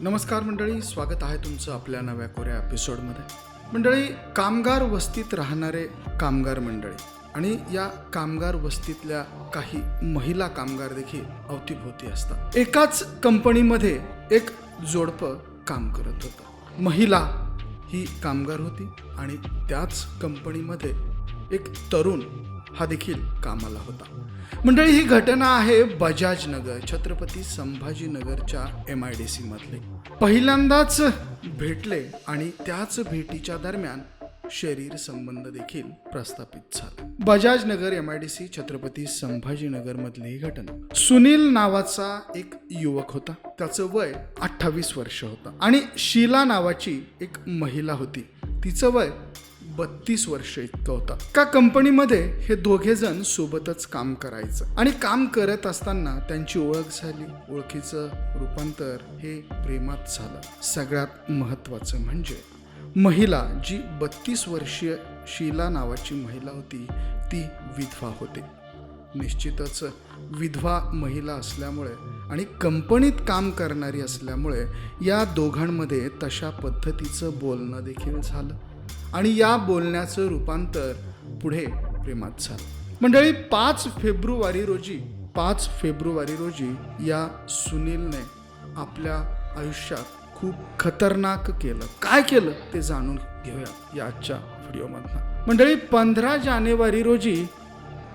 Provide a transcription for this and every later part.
नमस्कार मंडळी स्वागत आहे तुमचं आपल्या नव्या कोऱ्या एपिसोडमध्ये मंडळी कामगार वस्तीत राहणारे कामगार मंडळी आणि या कामगार वस्तीतल्या काही महिला कामगार देखील अवतीभोवती असतात. एकाच कंपनीमध्ये एक जोडपं काम करत होतं. महिला ही कामगार होती आणि त्याच कंपनीमध्ये एक तरुण हा देखील कामाला होता. मंडळी ही घटना आहे बजाज नगर छत्रपती संभाजीनगरच्या एम आय डी सी मधले. पहिल्यांदाच भेटले आणि त्याच भेटीच्या दरम्यान शरीर संबंध देखील प्रस्थापित झाला. Bajaj Nagar M I D C Chhatrapati Sambhajinagar मधली ही घटना. सुनील नावाचा एक युवक होता. त्याचं वय अठ्ठावीस वर्ष होतं. आणि शीला नावाची एक महिला होती. तिचं वय बत्तीस वर्ष इतकं होतं. का कंपनीमध्ये हे दोघे जण सोबतच काम करायचं. आणि काम करत असताना त्यांची ओळख झाली. ओळखीचं रूपांतर हे प्रेमात झालं. सगळ्यात महत्वाचं म्हणजे महिला जी बत्तीस वर्षीय शीला नावाची महिला होती ती विधवा होती. निश्चितच विधवा महिला असल्यामुळे आणि कंपनीत काम करणारी असल्यामुळे या दोघांमध्ये तशा पद्धतीचं बोलणं देखील झालं. आणि या बोलण्याचं रूपांतर पुढे प्रेमात झालं. मंडळी पाच फेब्रुवारी रोजी पाच फेब्रुवारी रोजी या सुनीलने आपल्या आयुष्यात खूप खतरनाक केलं. काय केलं ते जाणून घेऊया या आजच्या व्हिडिओमधनं. मंडळी पंधरा जानेवारी रोजी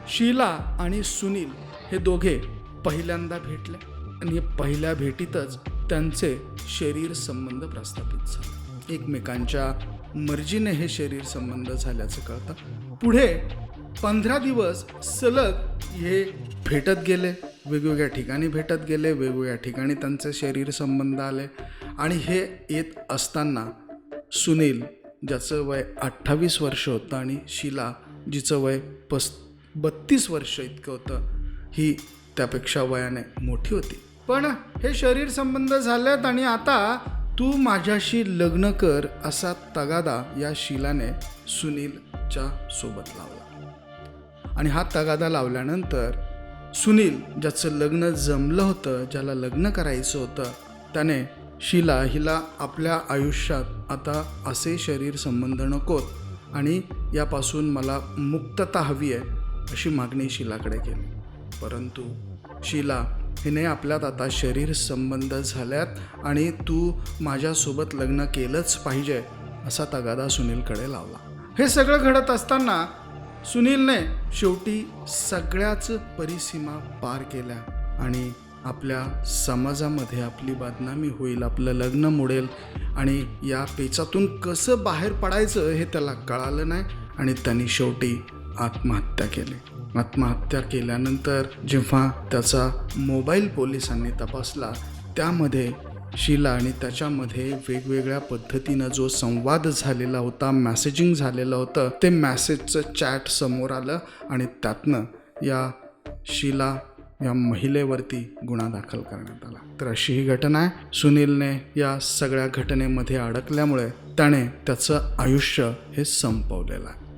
शीला आणि सुनील हे दोघे पहिल्यांदा भेटले आणि पहिल्या भेटीतच त्यांचे शरीर संबंध प्रस्थापित झाले. एकमेकांच्या मर्जीने हे शरीर संबंध झाल्याचं कळतं. पुढे पंधरा दिवस सलग हे भेटत गेले वेगवेगळ्या ठिकाणी भेटत गेले वेगवेगळ्या ठिकाणी त्यांचे शरीर संबंध आले. आणि हे येत असताना सुनील ज्याचं वय अठ्ठावीस वर्ष होतं आणि शिला जिचं वय पस बत्तीस वर्ष इतकं होतं ही त्यापेक्षा वयाने मोठी होती. पण हे शरीर संबंध झालेत आणि आता तू माझ्याशी लग्न कर असा तगादा या शिलाने सुनीलच्या सोबत लावला. आणि हा तगादा लावल्यानंतर सुनील ज्याचं लग्न जमलं होतं ज्याला लग्न करायचं होतं त्याने शिला हिला आपल्या आयुष्यात आता असे शरीर संबंध नकोत आणि यापासून मला मुक्तता हवी आहे अशी मागणी शिलाकडे केली. परंतु शिला हिने आपल्यात आता शरीर संबंध झाल्यात आणि तू माझ्यासोबत लग्न केलंच पाहिजे असा तगादा सुनीलकडे लावला. हे सगळं घडत असताना सुनीलने शेवटी सगळ्याच परिसीमा पार केल्या आणि आपल्या समाजामध्ये आपली बदनामी होईल आपलं लग्न मोडेल आणि या पेचातून कसं बाहेर पडायचं हे त्याला कळालं नाही आणि त्यांनी शेवटी आत्महत्या केली. आत्महत्या केल्यानंतर जेव्हा त्याचा मोबाईल पोलिसांनी तपासला त्यामध्ये शीला आणि त्याच्यामध्ये वेगवेगळ्या पद्धतीनं जो संवाद झालेला होता मॅसेजिंग झालेलं होतं ते मॅसेजचं चॅट समोर आलं आणि त्यातनं या शीला या महिलेवरती गुन्हा दाखल करण्यात आला. तर अशी ही घटना आहे. सुनीलने या सगळ्या घटनेमध्ये अडकल्यामुळे त्याने त्याचं आयुष्य हे संपवलेलं आहे.